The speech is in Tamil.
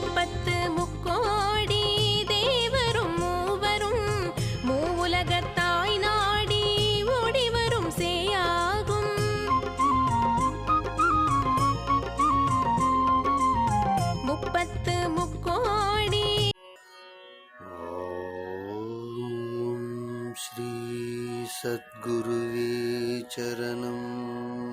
முப்பத்து முக்கோடி தேவரும் மூவரும் மூவுலகத்தாய் நாடி ஓடிவரும் சேயாகும். முப்பத்து முக்கோடி ஸ்ரீ சத்குருவே சரணம்.